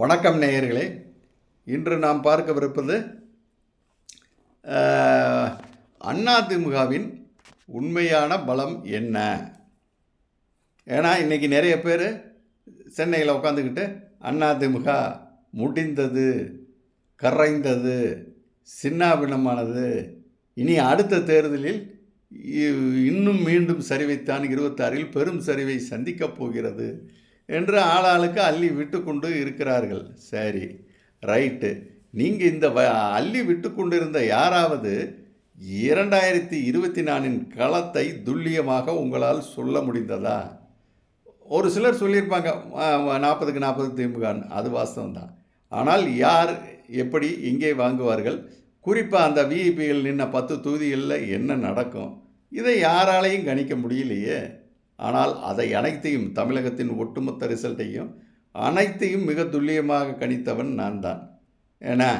வணக்கம் நேயர்களே. இன்று நாம் பார்க்கவிருப்பது அதிமுகவின் உண்மையான பலம் என்ன? ஏன்னா இன்றைக்கி நிறைய பேர் சென்னையில் உட்காந்துக்கிட்டு அதிமுக முடிந்தது கரைந்தது சின்னாபினமானது இனி அடுத்த தேர்தலில் இ- இன்னும் மீண்டும் சரிவைத்தான் இருபத்தாறில் பெரும் சரிவை சந்திக்கப் போகிறது. என்று ஆளாளுக்கு அள்ளி விட்டு கொண்டு இருக்கிறார்கள். சரி ரைட்டு. நீங்கள் இந்த வ அள்ளி விட்டு கொண்டிருந்த யாராவது இரண்டாயிரத்தி இருபத்தி நாலின் களத்தை துல்லியமாக உங்களால் சொல்ல முடிந்ததா? ஒரு சிலர் சொல்லியிருப்பாங்க நாற்பதுக்கு நாற்பது திமுகன்னு. அது வாஸ்தவம் தான் ஆனால் யார் எப்படி எங்கே வாங்குவார்கள்? குறிப்பாக அந்த விஇபியில் நின்ன பத்து தொகுதிகளில் என்ன நடக்கும்? இதை யாராலையும் கணிக்க முடியலையே. ஆனால் அதை அனைத்தையும் தமிழகத்தின் ஒட்டுமொத்த ரிசல்ட்டையும் அனைத்தையும் மிக துல்லியமாக கணித்தவன் நான் தான் ஏன்னா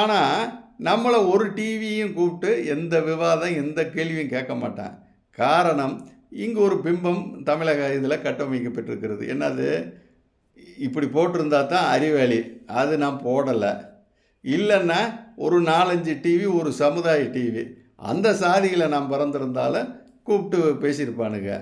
ஆனால் நம்மளை ஒரு டிவியும் கூப்பிட்டு எந்த விவாதம் எந்த கேள்வியும் கேட்க மாட்டான். காரணம் இங்கே ஒரு பிம்பம் தமிழக இதில் கட்டமைக்கப்பட்டிருக்கிறது. என்னது? இப்படி போட்டிருந்தா தான் அறிவாளி. அது நான் போடலை. இல்லைன்னா ஒரு நாலஞ்சு டிவி ஒரு சமுதாய டிவி. அந்த சாதியில் நான் பிறந்திருந்தாலும் கூப்பிட்டு பேசியிருப்பானுங்க.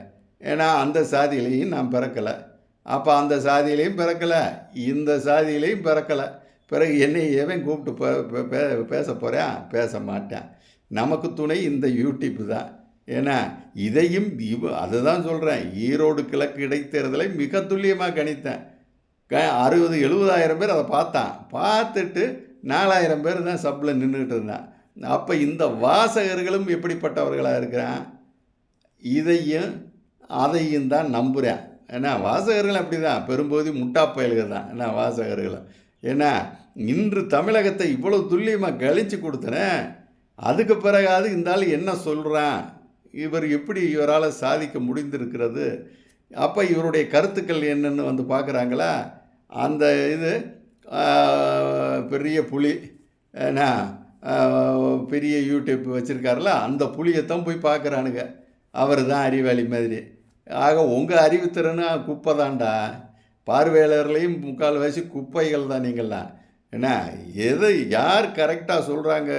ஏன்னா அந்த சாதியிலையும் நான் பிறக்கலை. அப்போ அந்த சாதியிலையும் பிறக்கலை. இந்த சாதியிலையும் பிறக்கலை. பிறகு என்னை எவன் கூப்பிட்டு பே- பேச போகிறேன் பேச மாட்டேன். நமக்கு துணை இந்த யூடியூப் தான். ஏன்னா இதையும் இவ அதுதான் சொல்கிறேன் ஈரோடு கிழக்கு இடைத்தேர்தலை மிக துல்லியமாக கணித்தேன். க அறுபது எழுபதாயிரம் பேர் அதை பார்த்தான். பார்த்துட்டு நாலாயிரம் பேர் தான் சப்பில் நின்றுக்கிட்டு இருந்தான். அப்போ இந்த வாசகர்களும் எப்படிப்பட்டவர்களாக இருக்கிறான்? இதையும் அதையும் தான் நம்புகிறேன் ஏன்னா வாசகர்கள் அப்படி தான் பெரும்போது முட்டா பயல்கள் தான். என்ன வாசகர்கள். ஏன்னா இன்று தமிழகத்தை இவ்வளோ துல்லியமாக கழிச்சு கொடுத்தனேன் அதுக்கு பிறகாவது இந்த ஆள் என்ன சொல்கிறான் இவர் எப்படி இவரால் சாதிக்க முடிந்திருக்கிறது? அப்போ இவருடைய கருத்துக்கள் என்னன்னு வந்து பார்க்குறாங்களா? அந்த இது பெரிய புலி ஏன்னா பெரிய யூடியூப் வச்சுருக்காருல அந்த புளியைத்தான் போய் பார்க்குறானுங்க. அவர் தான் அறிவாளி மாதிரி. ஆக உங்கள் அறிவுத்திறனும் குப்பை தான்டா பார்வையாளர்களையும் முக்கால்வாசி குப்பைகள் தான் நீங்கள்லாம். என்ன? எதை யார் கரெக்டாக சொல்கிறாங்க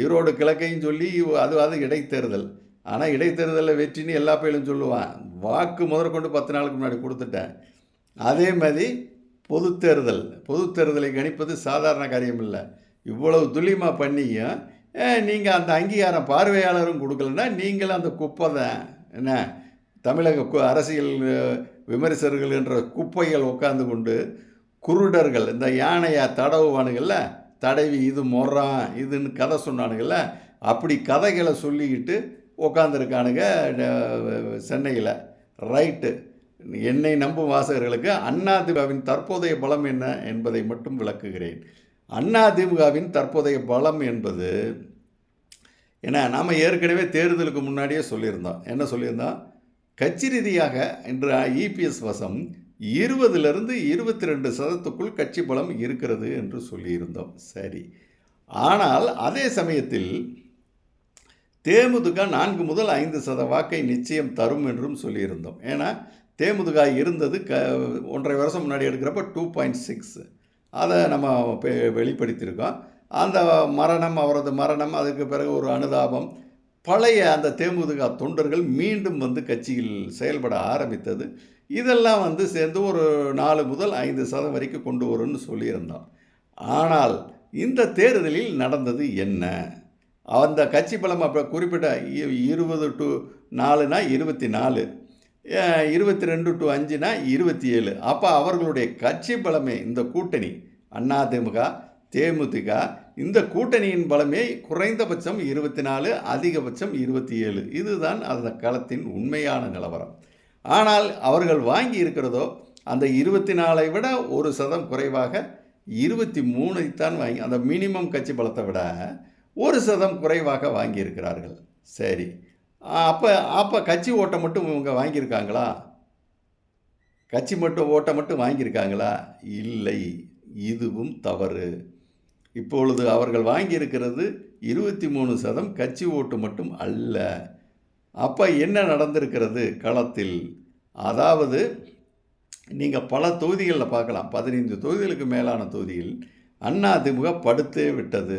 ஈரோடு கிழக்கையும் சொல்லி அது அது இடைத்தேர்தல். ஆனால் இடைத்தேர்தலில் வெற்றின்னு எல்லா பேரும் சொல்லுவான். வாக்கு முதற்கொண்டு பத்து நாளுக்கு முன்னாடி கொடுத்துட்டேன். அதே மாதிரி பொது தேர்தல் பொது தேர்தலை கணிப்பது சாதாரண காரியம் இல்லை இவ்வளவு துல்லியமாக பண்ணியும் நீங்கள் அந்த அங்கீகாரம் பார்வையாளரும் கொடுக்கலன்னா நீங்களும் அந்த குப்பை தான். என்ன? தமிழக கு- அரசியல் விமரிசர்கள் விமர்சகர்கள் என்ற குப்பைகள் உட்காந்து கொண்டு குருடர்கள் இந்த யானையை தடவுவானுங்கள்ல தடவி இது மொறான் இதுன்னு கதை சொன்னானுங்கள்ல அப்படி கதைகளை சொல்லிக்கிட்டு உட்காந்துருக்கானுங்க சென்னையில். ரைட்டு. என்னை நம்பும் வாசகர்களுக்கு அதிமுகவின் தற்போதைய பலம் என்ன என்பதை மட்டும் விளக்குகிறேன். அதிமுகவின் தற்போதைய பலம் என்பது ஏன்னா நாம் ஏற்கனவே தேர்தலுக்கு முன்னாடியே சொல்லியிருந்தோம். என்ன சொல்லியிருந்தோம்? கட்சி ரீதியாக இன்று இபிஎஸ் வசம் இருபதுலேருந்து இருபத்தி ரெண்டு சதத்துக்குள் கட்சி பலம் இருக்கிறது என்று சொல்லியிருந்தோம். சரி. ஆனால் அதே சமயத்தில் தேமுதுகா நான்கு முதல் ஐந்து சத வாக்கை நிச்சயம் தரும் என்றும் சொல்லியிருந்தோம். ஏன்னா தேமுதுகா இருந்தது க ஒன்றரை வருஷம் முன்னாடி எடுக்கிறப்ப டூ பாயிண்ட் சிக்ஸ். அதை நம்ம பெ- வெளிப்படுத்தியிருக்கோம். அந்த மரணம் அவரது மரணம் அதுக்கு பிறகு ஒரு அனுதாபம் பழைய அந்த தேமுதிக தொண்டர்கள் மீண்டும் வந்து கட்சியில் செயல்பட ஆரம்பித்தது. இதெல்லாம் வந்து சேர்ந்து ஒரு நாலு முதல் ஐந்து சதம் வரைக்கும் கொண்டு வரும்னு சொல்லியிருந்தோம். ஆனால் இந்த தேர்தலில் நடந்தது என்ன? அந்த கட்சி பலம் அப்போ குறிப்பிட்ட இ- இருபது டு நாலுனா இருபத்தி நாலு இருபத்தி ரெண்டு டு அஞ்சுனா இருபத்தி ஏழு. அப்போ அவர்களுடைய கட்சி பலமே இந்த கூட்டணி அதிமுக தேமுதிக இந்த கூட்டணியின் பலமே குறைந்தபட்சம் இருபத்தி நாலு அதிகபட்சம் இருபத்தி ஏழு இதுதான் அந்த களத்தின் உண்மையான நிலவரம். ஆனால் அவர்கள் வாங்கி இருக்கிறதோ அந்த இருபத்தி நாலை விட ஒரு சதம் குறைவாக இருபத்தி மூணைத்தான் வாங்கி அந்த மினிமம் கட்சி பலத்தை விட ஒரு சதம் குறைவாக வாங்கியிருக்கிறார்கள் சரி. அப்போ அப்போ கட்சி ஓட்டை மட்டும் இவங்க வாங்கியிருக்காங்களா? கட்சி மட்டும் ஓட்டை மட்டும் வாங்கியிருக்காங்களா? இல்லை. இதுவும் தவறு. இப்பொழுது அவர்கள் வாங்கியிருக்கிறது இருபத்தி மூணு சதம் கட்சி ஓட்டு மட்டும் அல்ல. அப்போ என்ன நடந்திருக்கிறது களத்தில்? அதாவது நீங்கள் பல தொகுதிகளில் பார்க்கலாம். பதினைந்து தொகுதிகளுக்கு மேலான தொகுதியில் அண்ணா படுத்தே விட்டது.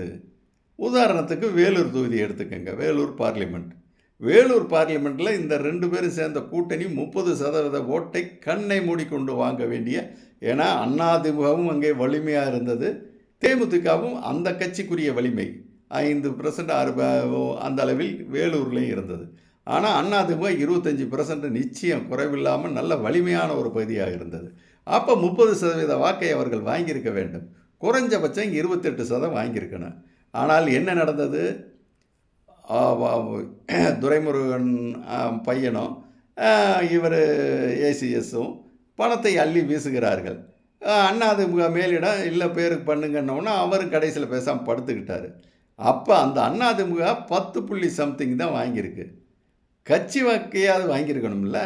உதாரணத்துக்கு வேலூர் தொகுதி எடுத்துக்கோங்க. வேலூர் பார்லிமெண்ட். வேலூர் பார்லிமெண்ட்டில் இந்த ரெண்டு பேரும் சேர்ந்த கூட்டணி முப்பது சதவீத ஓட்டை கண்ணை மூடிக்கொண்டு வாங்க வேண்டிய ஏன்னா அதிமுகவும் அங்கே வலிமையாக இருந்தது. தேமுதிகவும் அந்த கட்சிக்குரிய வலிமை ஐந்து பர்சன்ட் ஆறு அந்த அளவில் வேலூர்லேயும் இருந்தது. ஆனால் அண்ணாதிமுக இருபத்தஞ்சி பர்சன்ட் நிச்சயம் குறைவில்லாமல் நல்ல வலிமையான ஒரு பகுதியாக இருந்தது. அப்போ முப்பது சதவீத வாக்கை அவர்கள் வாங்கியிருக்க வேண்டும். குறைஞ்சபட்சம் இருபத்தெட்டு சதம் வாங்கியிருக்கணும். ஆனால் என்ன நடந்தது? துரைமுருகன் பையனும் இவர் ஏசிஎஸும் பணத்தை அள்ளி வீசுகிறார்கள். ஆ, மேலிடம் இல்லை பேருக்கு பண்ணுங்கன்னொன்னே அவரும் கடைசியில் பேசாமல் படுத்துக்கிட்டார். அப்போ அந்த அண்ணாதிமுக பத்து புள்ளி சம்திங் தான் வாங்கியிருக்கு. கட்சி வாக்கையாவது வாங்கியிருக்கணும்ல?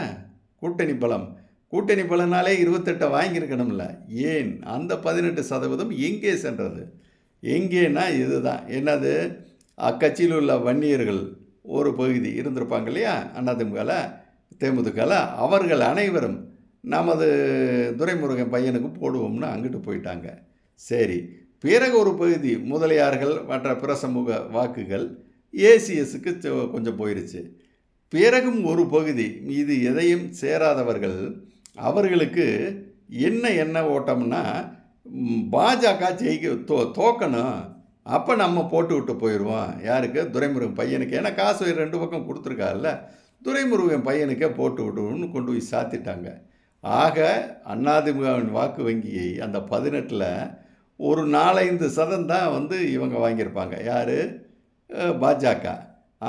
கூட்டணி பலம். கூட்டணி பலனாலே இருபத்தெட்டை வாங்கியிருக்கணும்ல? ஏன்? அந்த பதினெட்டு சதவீதம் எங்கே சென்றது? எங்கேன்னா இதுதான். என்னது? அக்கட்சியில் உள்ள வன்னியர்கள் ஒரு பகுதி இருந்திருப்பாங்க இல்லையா? அதிமுகவில் தேமுதிகவில் அவர்கள் அனைவரும் நமது துரைமுருகன் பையனுக்கு போடுவோம்னு அங்கிட்டு போயிட்டாங்க. சரி பிறகு ஒரு பகுதி முதலியார்கள் மற்ற பிற சமூக வாக்குகள் ஏசிஎஸ்க்கு கொஞ்சம் போயிருச்சு. பிறகும் ஒரு பகுதி இது எதையும் சேராதவர்கள் அவர்களுக்கு என்ன என்ன ஓட்டம்னா பாஜக ஜெயிக்க தோ தோக்கணும். அப்போ நம்ம போட்டு விட்டு போயிடுவோம். யாருக்கு? துரைமுருகன் பையனுக்கு. ஏன்னா காசு ரெண்டு பக்கம் கொடுத்துருக்காருல்ல. துரைமுருகன் பையனுக்கே போட்டு விட்டுன்னு கொண்டு போய் சாத்திட்டாங்க. ஆக அண்ணாதிமுகவின் வாக்கு வங்கியை அந்த பதினெட்டில் ஒரு நாலஞ்சு சதம் தான் வந்து இவங்க வாங்கியிருப்பாங்க. யார்? பாஜக.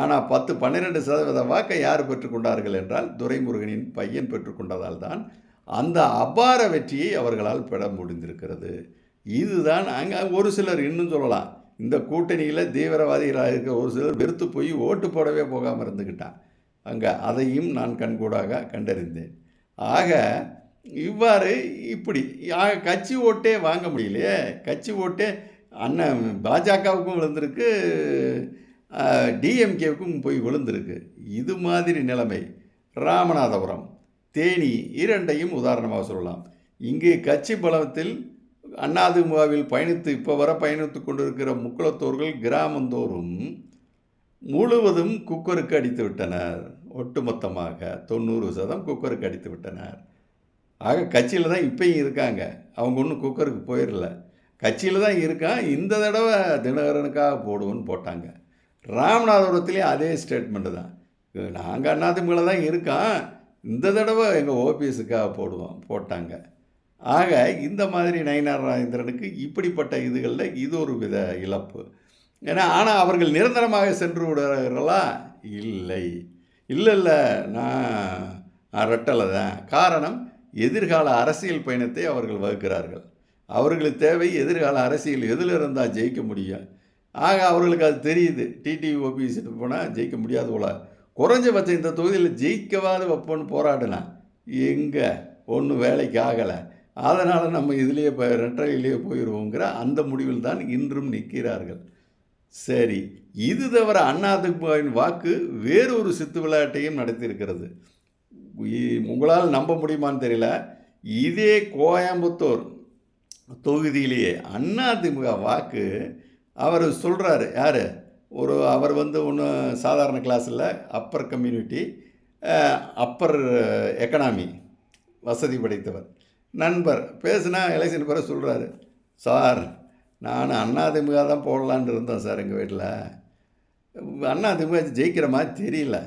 ஆனால் பத்து பன்னிரெண்டு சதவீத வாக்கை யார் பெற்றுக்கொண்டார்கள் என்றால் துரைமுருகனின் பையன் பெற்றுக்கொண்டதால் தான் அந்த அபார வெற்றியை அவர்களால் பெற முடிந்திருக்கிறது. இதுதான் அங்கே ஒரு சிலர் இன்னும் சொல்லலாம். இந்த கூட்டணியில் தீவிரவாதிகளாக இருக்க ஒரு சிலர் வெறுத்து போய் ஓட்டு போடவே போகாமல் இருந்துக்கிட்டான் அங்கே அதையும் நான் கண்கூடாக கண்டறிந்தேன். ஆக இவ்வாறு இப்படி ஆக கட்சி ஓட்டே வாங்க முடியலையே? கட்சி ஓட்டே அண்ணன் பாஜகவுக்கும் விழுந்திருக்கு டிஎம்கேவுக்கும் போய் விழுந்திருக்கு. இது மாதிரி நிலைமை. ராமநாதபுரம் தேனி இரண்டையும் உதாரணமாக சொல்லலாம். இங்கே கட்சி பலத்தில் அதிமுகவில் பயணித்து இப்போ வர பயணித்து கொண்டிருக்கிற முக்குளத்தோர்கள் கிராமந்தோறும் முழுவதும் குக்கருக்கு அடித்து விட்டனர். ஒட்டுமொத்தமாக தொண்ணூறு சதம் குக்கருக்கு அடித்து விட்டனர். ஆக கட்சியில் தான் இப்பயும் இருக்காங்க. அவங்க ஒன்றும் குக்கருக்கு போயிடல கட்சியில் தான் இருக்கான் இந்த தடவை தினகரனுக்காக போடுவோன்னு போட்டாங்க. ராமநாதபுரத்துலேயும் அதே ஸ்டேட்மெண்ட்டு தான். நாங்கள் அதிமுக தான் இருக்கான் இந்த தடவை எங்கள் ஓபிஎஸுக்காக போடுவோம் போட்டாங்க. ஆக இந்த மாதிரி நயினார் ராஜேந்திரனுக்கு இப்படிப்பட்ட இதுகளில் இது ஒரு வித இழப்பு. ஏன்னா ஆனால் அவர்கள் நிரந்தரமாக சென்று விடுறார்களா இல்லை. இல்லை இல்லை நான் ரெட்டலை தான் காரணம் எதிர்கால அரசியல் பயணத்தை அவர்கள் வகுக்கிறார்கள். அவர்களுக்கு தேவை எதிர்கால அரசியல் எதில் இருந்தால் ஜெயிக்க முடியும். ஆக அவர்களுக்கு அது தெரியுது. டிடிவி ஓபிஎஸ்ட்டு போனால் ஜெயிக்க முடியாது போல. குறைஞ்சபட்சம் இந்த தொகுதியில் ஜெயிக்கவாது வைப்போன்னு போராடினா எங்கே? ஒன்றும் வேலைக்கு ஆகலை. அதனால் நம்ம இதிலேயே இப்போ ரெட்டரையிலேயே போயிடுவோங்கிற அந்த முடிவில் தான் இன்றும் நிற்கிறார்கள். சரி இது தவிர அதிமுகவின் வாக்கு வேறொரு சித்து விளையாட்டையும் நடத்தியிருக்கிறது. உங்களால் நம்ப முடியுமான்னு தெரியல. இதே கோயம்புத்தூர் தொகுதியிலேயே அதிமுக வாக்கு அவர் சொல்கிறாரு யார்? ஒரு அவர் வந்து ஒன்று சாதாரண கிளாஸில் அப்பர் கம்யூனிட்டி அப்பர் எக்கனாமி வசதி படைத்தவர். நண்பர் பேசுனா எலெக்ஷன் பிறகு சொல்கிறாரு சார் நான் அண்ணாதிமுக தான் போடலான்னு இருந்தேன் சார் எங்கள் வீட்டில் அண்ணாதிமுக ஜெயிக்கிற மாதிரி தெரியல.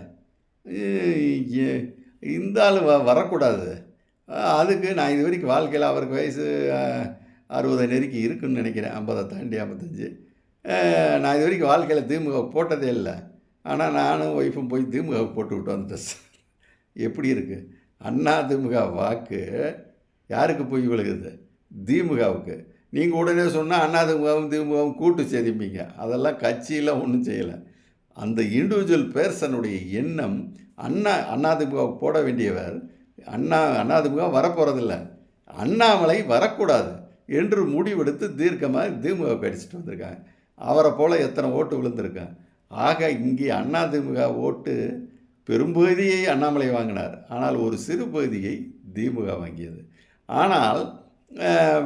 இந்த ஆள் வ வரக்கூடாது. அதுக்கு நான் இது வரைக்கும் வாழ்க்கையில் அவருக்கு வயசு அறுபதை நெருக்கி இருக்குன்னு நினைக்கிறேன். ஐம்பதை தாண்டி ஐம்பத்தஞ்சு. நான் இது வரைக்கும் வாழ்க்கையில் திமுக போட்டதே இல்லை. ஆனால் நானும் ஒய்ஃபும் போய் திமுக போட்டு விட்டு சார். எப்படி இருக்குது அண்ணா திமுக வாக்கு யாருக்கு போய் விழுகுது? திமுகவுக்கு. நீங்கள் உடனே சொன்னால் அண்ணா திமுகவும் கூட்டு சேதிப்பீங்க. அதெல்லாம் கட்சியில் ஒன்றும் செய்யலை. அந்த இண்டிவிஜுவல் பேர்சனுடைய எண்ணம் அண்ணா அண்ணாதிமுக போட வேண்டியவர் அண்ணா அண்ணாதிமுக வரப்போகிறதில்ல அண்ணாமலை வரக்கூடாது என்று முடிவெடுத்து தீர்க்கமாக திமுக கடிச்சிட்டு வந்திருக்காங்க. அவரை போல் எத்தனை ஓட்டு விழுந்திருக்காங்க ஆக இங்கே அதிமுக ஓட்டு பெரும்பகுதியை அண்ணாமலை வாங்கினார். ஆனால் ஒரு சிறு பகுதியை திமுக வாங்கியது. ஆனால்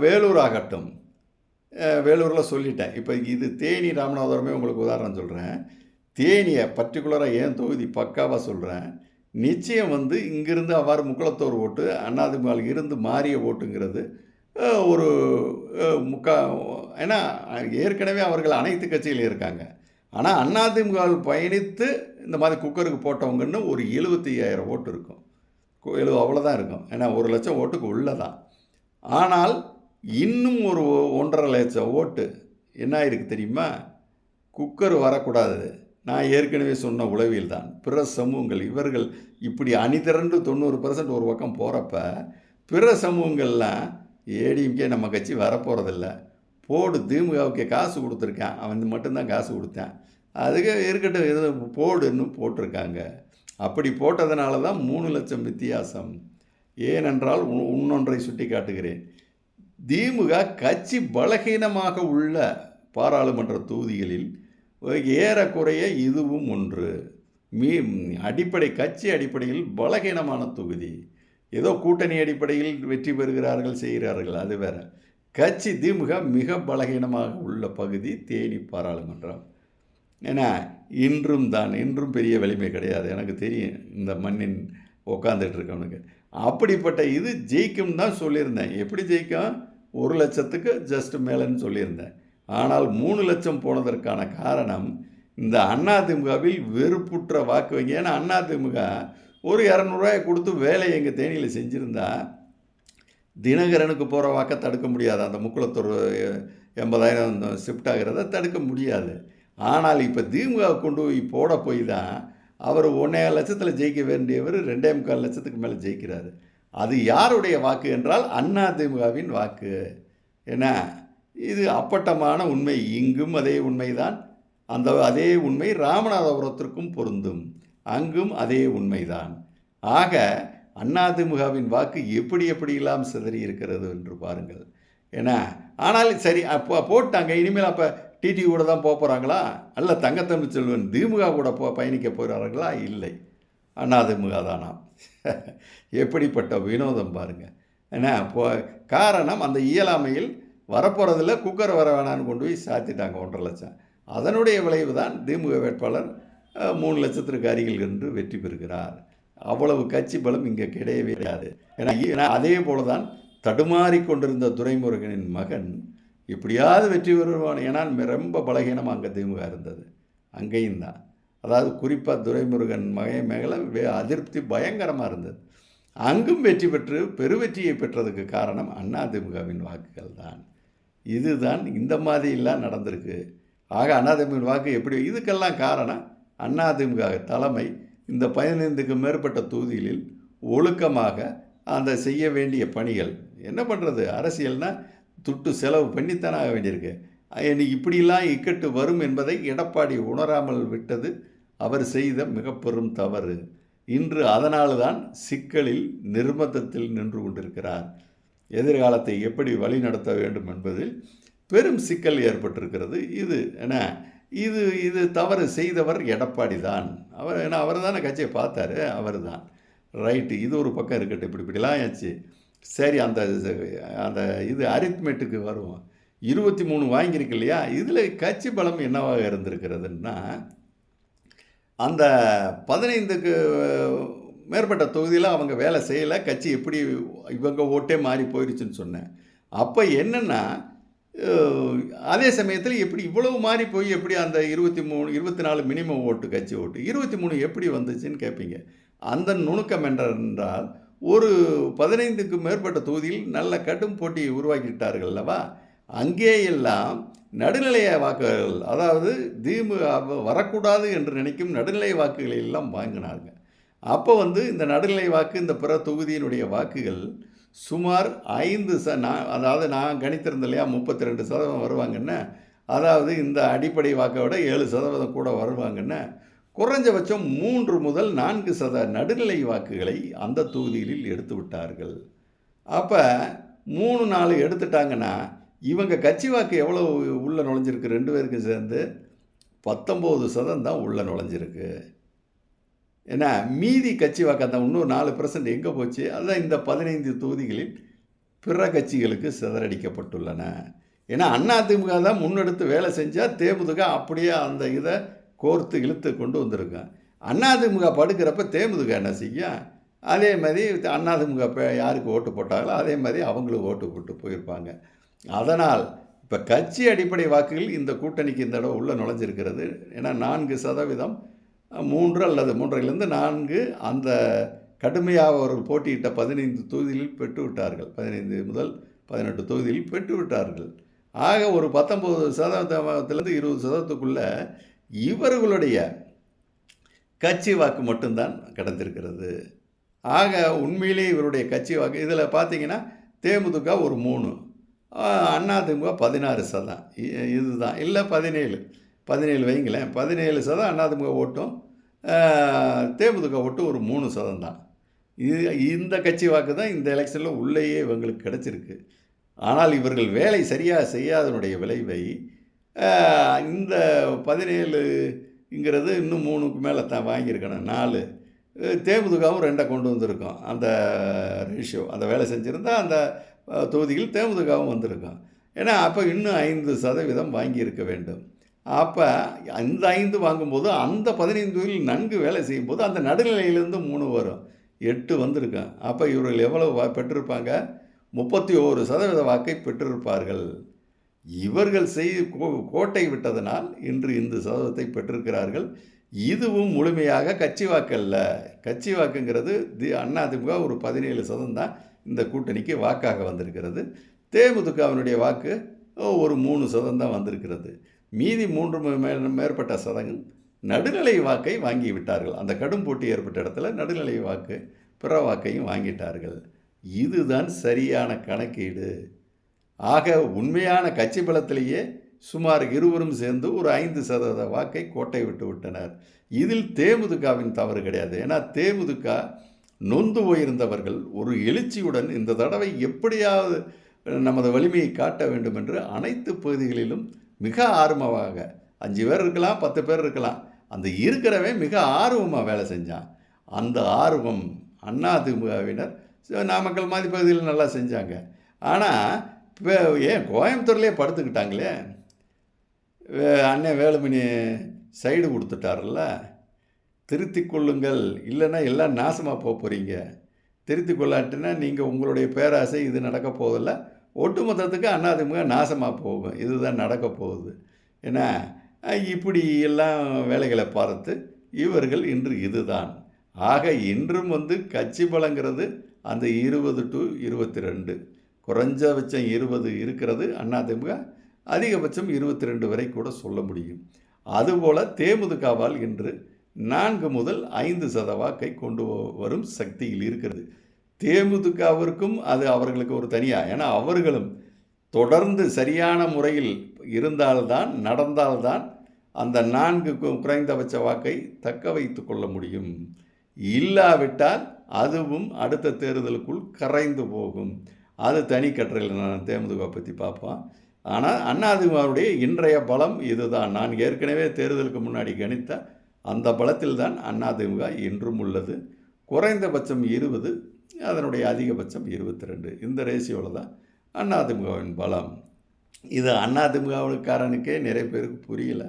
வேலூர் ஆகட்டும் வேலூரில் சொல்லிட்டேன். இப்போ இது தேனி ராமநாதபுரமே உங்களுக்கு உதாரணம் சொல்கிறேன் தேனியை பர்டிகுலராக ஏன் தொகுதி பக்காவாக சொல்கிறேன் நிச்சயம் வந்து இங்கிருந்து அவ்வாறு முக்குளத்தோர் ஓட்டு அண்ணாதிமுக இருந்து மாறிய ஓட்டுங்கிறது ஒரு முக்கா ஏன்னா ஏற்கனவே அவர்கள் அனைத்து கட்சியில் இருக்காங்க. ஆனால் அண்ணாதிமுகால் பயணித்து இந்த மாதிரி குக்கருக்கு போட்டவங்கன்னு ஒரு எழுபத்தி ஐயாயிரம் ஓட்டு இருக்கும். எழுபது அவ்வளோதான் இருக்கும். ஏன்னா ஒரு லட்சம் ஓட்டுக்கு உள்ளே தான் ஆனால் இன்னும் ஒரு ஒன்றரை லட்சம் ஓட்டு என்ன ஆயிருக்கு தெரியுமா? குக்கர் வரக்கூடாது. நான் ஏற்கனவே சொன்ன உளவியல் தான் பிற சமூகங்கள் இவர்கள் இப்படி அணிதிரண்டு தொண்ணூறு பர்சன்ட் ஒரு பக்கம் போகிறப்ப பிற சமூகங்கள்லாம் ஏடிஎம்கே நம்ம கட்சி வரப்போகிறதில்ல போடு திமுகவுக்கு காசு கொடுத்துருக்கேன். அவன் மட்டும்தான் காசு கொடுத்தேன். அதுக்கு இருக்கட்டும் இது போடுன்னு போட்டிருக்காங்க. அப்படி போட்டதுனால தான் மூணு லட்சம் வித்தியாசம். ஏனென்றால் உ- இன்னொன்றை சுட்டி காட்டுகிறேன் திமுக கட்சி பலகீனமாக உள்ள பாராளுமன்ற தொகுதிகளில் ஏறக்குறைய இதுவும் ஒன்று. மீ அடிப்படை கட்சி அடிப்படையில் பலகீனமான தொகுதி. ஏதோ கூட்டணி அடிப்படையில் வெற்றி பெறுகிறார்கள் செய்கிறார்கள் அது வேற. கட்சி திமுக மிக பலகீனமாக உள்ள பகுதி தேனி பாராளுமன்றம். ஏன்னா இன்றும் தான் இன்றும் பெரிய வலிமை கிடையாது. எனக்கு தெரியும் இந்த மண்ணின் உட்காந்துட்டு இருக்கவனுக்கு. அப்படிப்பட்ட இது ஜெயிக்கும் தான் சொல்லியிருந்தேன். எப்படி ஜெயிக்கும்? ஒரு லட்சத்துக்கு ஜஸ்ட் மேலேன்னு சொல்லியிருந்தேன். ஆனால் மூணு லட்சம் போனதற்கான காரணம் இந்த அதிமுகவில் வெறுப்புற்ற வாக்கு வங்கி. ஏன்னா அதிமுக ஒரு இரநூறுவாயை கொடுத்து வேலையை எங்கள் தேனியில் செஞ்சுருந்தா தினகரனுக்கு போகிற வாக்கை தடுக்க முடியாது. அந்த முக்குளத்தூர் எண்பதாயிரம் ஷிஃப்ட் ஆகிறத தடுக்க முடியாது. ஆனால் இப்போ திமுக கொண்டு போய் போட போய் தான் அவர் ஒன்றே லட்சத்தில் ஜெயிக்க வேண்டியவர் ரெண்டே முக்கால் லட்சத்துக்கு மேலே ஜெயிக்கிறாரு. அது யாருடைய வாக்கு என்றால் அண்ணா திமுகவின் வாக்கு. என்ன? இது அப்பட்டமான உண்மை. இங்கும் அதே உண்மைதான். அந்த அதே உண்மை ராமநாதபுரத்திற்கும் பொருந்தும். அங்கும் அதே உண்மைதான். ஆக அதிமுகவின் வாக்கு எப்படி எப்படியெல்லாம் சிதறி இருக்கிறது என்று பாருங்கள். ஏன்னா ஆனால் சரி அப்போ போட்டாங்க. இனிமேல் அப்போ டிடி கூட தான் போக போகிறாங்களா அல்ல தங்கத்தமிழ் செல்வன் திமுக கூட போ பயணிக்க போகிறார்களா இல்லை. அதிமுக தானா எப்படிப்பட்ட வினோதம் பாருங்கள் ஏன்னா இப்போ காரணம் அந்த இயலாமையில் வரப்போகிறதில் குக்கர் வர வேணான்னு கொண்டு போய் சாத்திட்டாங்க ஒன்றரை லட்சம். அதனுடைய விளைவு தான் திமுக வேட்பாளர் மூணு லட்சத்திற்கு அருகில் என்று வெற்றி பெறுகிறார். அவ்வளவு கட்சி பலம் இங்கே கிடையவே கிடையாது. ஏன்னா ஏன்னா அதே போல தான் தடுமாறி கொண்டிருந்த துரைமுருகனின் மகன் எப்படியாவது வெற்றி பெறுவான். ஏன்னா ரொம்ப பலகீனமாக அங்கே திமுக இருந்தது. அங்கேயும் தான். அதாவது குறிப்பாக துரைமுருகன் மகை மேலே அதிருப்தி பயங்கரமாக இருந்தது. அங்கும் வெற்றி பெற்று பெருவெற்றியை பெற்றதுக்கு காரணம் அதிமுகவின் வாக்குகள் தான். இதுதான் இந்த மாதிரிலாம் நடந்திருக்கு. ஆக அதிமுக வாக்கு எப்படி இதுக்கெல்லாம் காரணம் அதிமுக தலைமை இந்த பதினைந்துக்கு மேற்பட்ட தொகுதிகளில் ஒழுக்கமாக அந்த செய்ய வேண்டிய பணிகள். என்ன பண்ணுறது அரசியல்னால் துட்டு செலவு பண்ணித்தானே ஆக வேண்டியிருக்கு. இன்னைக்கு இப்படிலாம் இக்கட்டு வரும் என்பதை எடப்பாடி உணராமல் விட்டது அவர் செய்த மிக பெரும் தவறு. இன்று அதனால் தான் சிக்கலில் நிர்பந்தத்தில் நின்று கொண்டிருக்கிறார். எதிர்காலத்தை எப்படி வழிநடத்த வேண்டும் என்பதில் பெரும் சிக்கல் ஏற்பட்டிருக்கிறது. இது என்ன? இது இது தவறு செய்தவர் எடப்பாடி தான். அவர் ஏன்னா அவர் தானே கட்சியை பார்த்தாரு அவர் தான். ரைட்டு இது ஒரு பக்கம் இருக்கட்டும் இப்படி இப்படிலாம் ஆச்சு சரி அந்த அந்த இது அரித்மெட்டுக்கு வருவோம். இருபத்தி மூணு வாங்கியிருக்கு இல்லையா? இதில் கட்சி பலம் என்னவாக இருந்திருக்கிறதுன்னா அந்த பதினைந்துக்கு மேற்பட்ட தொகுதியில் அவங்க வேலை செய்யலை. கட்சி எப்படி இவங்க ஓட்டே மாறி போயிடுச்சுன்னு சொன்னேன். அப்போ என்னென்னா அதே சமயத்தில் எப்படி இவ்வளவு மாறி போய் எப்படி அந்த இருபத்தி மூணு இருபத்தி நாலு மினிமம் ஓட்டு கட்சி ஓட்டு இருபத்தி மூணு எப்படி வந்துச்சுன்னு கேட்பீங்க அந்த நுணுக்கம் என்றால் ஒரு பதினைந்துக்கு மேற்பட்ட தொகுதியில் நல்ல கடும் போட்டியை உருவாக்கிட்டார்கள் அல்லவா? அங்கே எல்லாம் நடுநிலைய வாக்குகள் அதாவது திமுக வரக்கூடாது என்று நினைக்கும் நடுநிலை வாக்குகளை எல்லாம் வாங்கினாங்க. அப்போ வந்து இந்த நடுநிலை வாக்கு இந்த பிற தொகுதியினுடைய வாக்குகள் சுமார் ஐந்து ச நான் அதாவது நான் கணித்திருந்தேன் இல்லையா முப்பத்தி ரெண்டு சதவீதம் வருவாங்கன்னு அதாவது இந்த அடிப்படை வாக்கை விட ஏழு சதவீதம் கூட வருவாங்கன்னு குறைஞ்சபட்சம் மூன்று முதல் நான்கு சத நடுநிலை வாக்குகளை அந்த தொகுதிகளில் எடுத்து விட்டார்கள். அப்போ மூணு நாலு எடுத்துட்டாங்கன்னா இவங்க கட்சி வாக்கு எவ்வளோ உள்ளே நுழைஞ்சிருக்கு? ரெண்டு பேருக்கும் சேர்ந்து பத்தொம்போது சதம் தான் உள்ளே நுழைஞ்சிருக்கு. ஏன்னா மீதி கட்சி வாக்கு அந்த இன்னும் நாலு பர்சன்ட் எங்கே போச்சு? அதுதான் இந்த பதினைந்து தொகுதிகளில் பிற கட்சிகளுக்கு சிதறடிக்கப்பட்டுள்ளன. ஏன்னா அதிமுக தான் முன்னெடுத்து வேலை செஞ்சால் தேமுதுக அப்படியே அந்த இதை கோர்த்து இழுத்து கொண்டு வந்திருக்கோம் அதிமுக படுக்கிறப்ப தேமுதுக என்ன செய்யும் அதே மாதிரி அதிமுக இப்போ யாருக்கு ஓட்டு போட்டாங்களோ அதே மாதிரி அவங்களுக்கு ஓட்டு போட்டு போயிருப்பாங்க. அதனால் இப்போ கட்சி அடிப்படை வாக்குகள் இந்த கூட்டணிக்கு இந்த தடவை உள்ளே நுழைஞ்சிருக்கிறது. ஏன்னா நான்கு சதவீதம் மூன்று அல்லது மூன்றிலிருந்து நான்கு அந்த கடுமையாக அவர்கள் போட்டியிட்ட பதினைந்து தொகுதியில் பெற்றுவிட்டார்கள். பதினைந்து முதல் பதினெட்டு தொகுதியில் பெற்றுவிட்டார்கள். ஆக ஒரு பத்தொம்பது சதவீதத்திலேருந்து இருபது சதவீதத்துக்குள்ளே இவர்களுடைய கட்சி வாக்கு மட்டும்தான் கடந்திருக்கிறது. ஆக உண்மையிலே இவருடைய கட்சி வாக்கு இதில் பார்த்தீங்கன்னா தேமுதிக ஒரு மூணு. அதிமுக பதினாறு சதம் இதுதான். இல்லை பதினேழு. பதினேழு வைங்களேன் பதினேழு சதம் அதிமுக ஓட்டும். தேமுதிக ஓட்டும் ஒரு மூணு சதம் தான் இது இந்த கட்சி வாக்கு தான் இந்த எலெக்ஷனில் உள்ளேயே இவங்களுக்கு கிடச்சிருக்கு. ஆனால் இவர்கள் வேலை சரியாக செய்யாதனுடைய விளைவை இந்த பதினேழுங்கிறது இன்னும் மூணுக்கு மேலே தான் வாங்கியிருக்கணும். நாலு. அஹ், தேமுதிகவும் ரெண்டை கொண்டு வந்திருக்கோம். அந்த ரேஷியோ. அந்த வேலை செஞ்சுருந்தால் அந்த தொகுதியில் தேமுதிகவும் வந்திருக்கும் ஏன்னா அப்போ இன்னும் ஐந்து சதவீதம் வாங்கியிருக்க வேண்டும். அப்போ அந்த ஐந்து வாங்கும்போது அந்த பதினைந்து தொகுதியில் நன்கு வேலை செய்யும்போது அந்த நடுநிலையிலேருந்து மூணு வரும். எட்டு வந்திருக்கும் அப்போ இவர்கள் எவ்வளவு வா பெற்றிருப்பாங்க? முப்பத்தி ஒரு சதவீத வாக்கை பெற்றிருப்பார்கள். இவர்கள் செய் கோ- கோட்டை விட்டதனால் இன்று இந்த சதவீதத்தை பெற்றிருக்கிறார்கள். இதுவும் முழுமையாக கட்சி வாக்கு அல்ல. கட்சி வாக்குங்கிறது தி அதிமுக ஒரு பதினேழு சதம் தான். இந்த கூட்டணிக்கு வாக்காக வந்திருக்கிறது. தேமுதிகவினுடைய வாக்கு ஒரு மூணு சதம் தான் வந்திருக்கிறது. மீதி மூன்று மே- மேற்பட்ட சதங்கள் நடுநிலை வாக்கை வாங்கி விட்டார்கள் அந்த கடும் போட்டி ஏற்பட்ட இடத்துல நடுநிலை வாக்கு பிற வாக்கையும் வாங்கிட்டார்கள். இதுதான் சரியான கணக்கீடு. ஆக உண்மையான கட்சி பலத்திலேயே சுமார் இருவரும் சேர்ந்து ஒரு ஐந்து சதவீத வாக்கை கோட்டை விட்டு விட்டனர். இதில் தேமுதிகவின் தவறு கிடையாது. ஏன்னா தேமுதிக நொந்து போயிருந்தவர்கள் ஒரு எழுச்சியுடன் இந்த தடவை எப்படியாவது நமது வலிமையை காட்ட வேண்டும் என்று அனைத்து பகுதிகளிலும் மிக ஆர்வமாக அஞ்சு பேர் இருக்கலாம் பத்து பேர் இருக்கலாம் அந்த இருக்கிறவன் மிக ஆர்வமாக வேலை செஞ்சான். அந்த ஆர்வம் அண்ணா திமுகவினர் நாமக்கல் மாதிரி பகுதியில் நல்லா செஞ்சாங்க. ஆனால் இப்போ ஏன் கோயம்புத்தூர்லேயே படுத்துக்கிட்டாங்களே? வே- அண்ணன் வேலுமணி சைடு கொடுத்துட்டார்ல திருத்தி கொள்ளுங்கள். இல்லைன்னா எல்லாம் நாசமாக போக போகிறீங்க திருத்தி கொள்ளாட்டினா நீங்கள் உங்களுடைய பேராசை இது நடக்க போதில்ல ஒட்டுமொத்தத்துக்கு அண்ணாதிமுக நாசமாக போகும். இதுதான் நடக்க போகுது. ஏன்னா இப்படி எல்லாம் வேலைகளை பார்த்து இவர்கள் இன்று இதுதான். ஆக இன்றும் வந்து கட்சி பலங்கிறது அந்த இருபது டு இருபத்தி ரெண்டு குறைஞ்சபட்சம் இருபது இருக்கிறது அதிமுக அதிகபட்சம் இருபத்தி ரெண்டு வரை கூட சொல்ல முடியும். அதுபோல் தேமுதிகவால் இன்று நான்கு முதல் ஐந்து சத வாக்கை கொண்டு வரும் சக்தியில் இருக்கிறது. தேமுதிகவிற்கும் அது அவர்களுக்கு ஒரு தனியாக ஏன்னா அவர்களும் தொடர்ந்து சரியான முறையில் இருந்தால்தான் நடந்தால்தான் அந்த நான்கு குறைந்தபட்ச வாக்கை தக்க வைத்து கொள்ள முடியும். இல்லாவிட்டால் அதுவும் அடுத்த தேர்தலுக்குள் கரைந்து போகும். அது தனி கட்டுரையில் நான் தேமுதிக பற்றி பார்ப்போம். ஆனால் அதிமுகவுடைய இன்றைய பலம் இதுதான். நான் ஏற்கனவே தேர்தலுக்கு முன்னாடி கணித்த அந்த பலத்தில் தான் அதிமுக இன்றும் உள்ளது. குறைந்தபட்சம் இருபது அதனுடைய அதிகபட்சம் இருபத்தி ரெண்டு இந்த ரேஷியோவில் தான் அதிமுகவின் பலம். இது அதிமுகவுக்காரனுக்கே நிறைய பேருக்கு புரியல.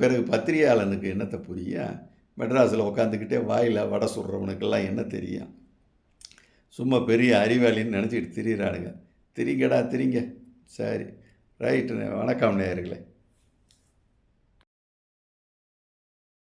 பிறகு பத்திரிகையாளனுக்கு என்னத்தை புரிய? மெட்ராஸில் உட்காந்துக்கிட்டே வாயில் வடை சுடுறவனுக்கெல்லாம் என்ன தெரியும்? சும்மா பெரிய அறிவாளின்னு நினச்சிக்கிட்டு திரியிறானுங்க. திரிங்கடா திரிங்க. சரி. ரைட்டு. வணக்கம் நேயர்களே.